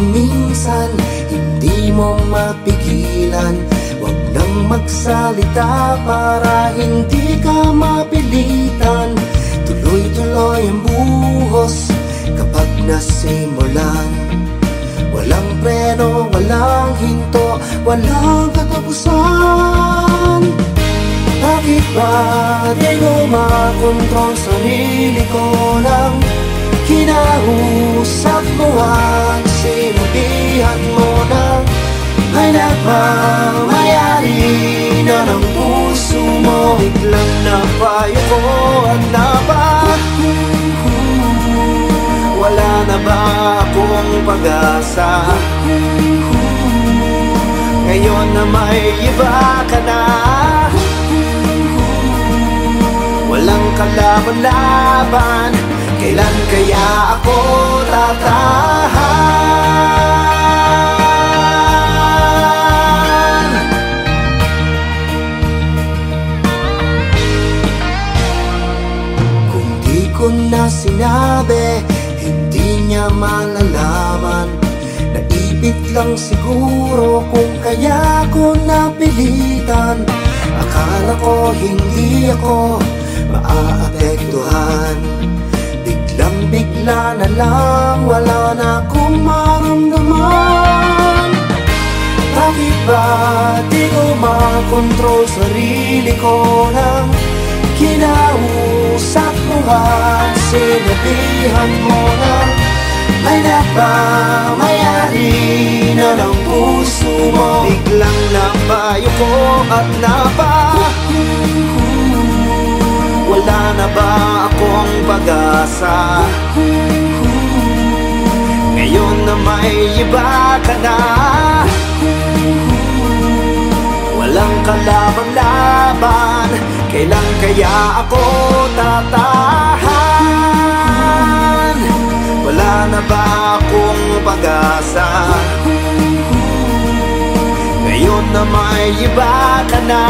minsan Hindi mo mapigilan. Huwag nang magsalita para hindi ka mapilitan. Tuloy-tuloy ang buhos kapag nasimulan. Walang preno, walang hinto, walang katapusan. Bakit ba di ko makontrol sarili ko lang Kinausap mo at Ay nagmamayari na ng puso mo Biglang napayo ko at napa Wala na ba akong pag-asa? Ngayon na may iba ka na Walang kalaban-laban Kailan kaya ako tatahan? Ko na sinabi Hindi niya malalaman. Naipit lang siguro Kung kaya ko napilitan. Akala ko hindi ako Maaapektuhan. Biglang bigla na lang Wala na akong maramdaman. Bakit ba di ko makontrol Sarili ko lang Kinausap mo at sinabihan mo na May napamayari na ng puso mo. Biglang napayo ko at napa. Wala na ba akong pag-asa? Ngayon na may iba ka na. Walang kalaban-laban Kailan kaya ako tatahan? Wala na ba akong pag-asa? Ngayon na may iba ka na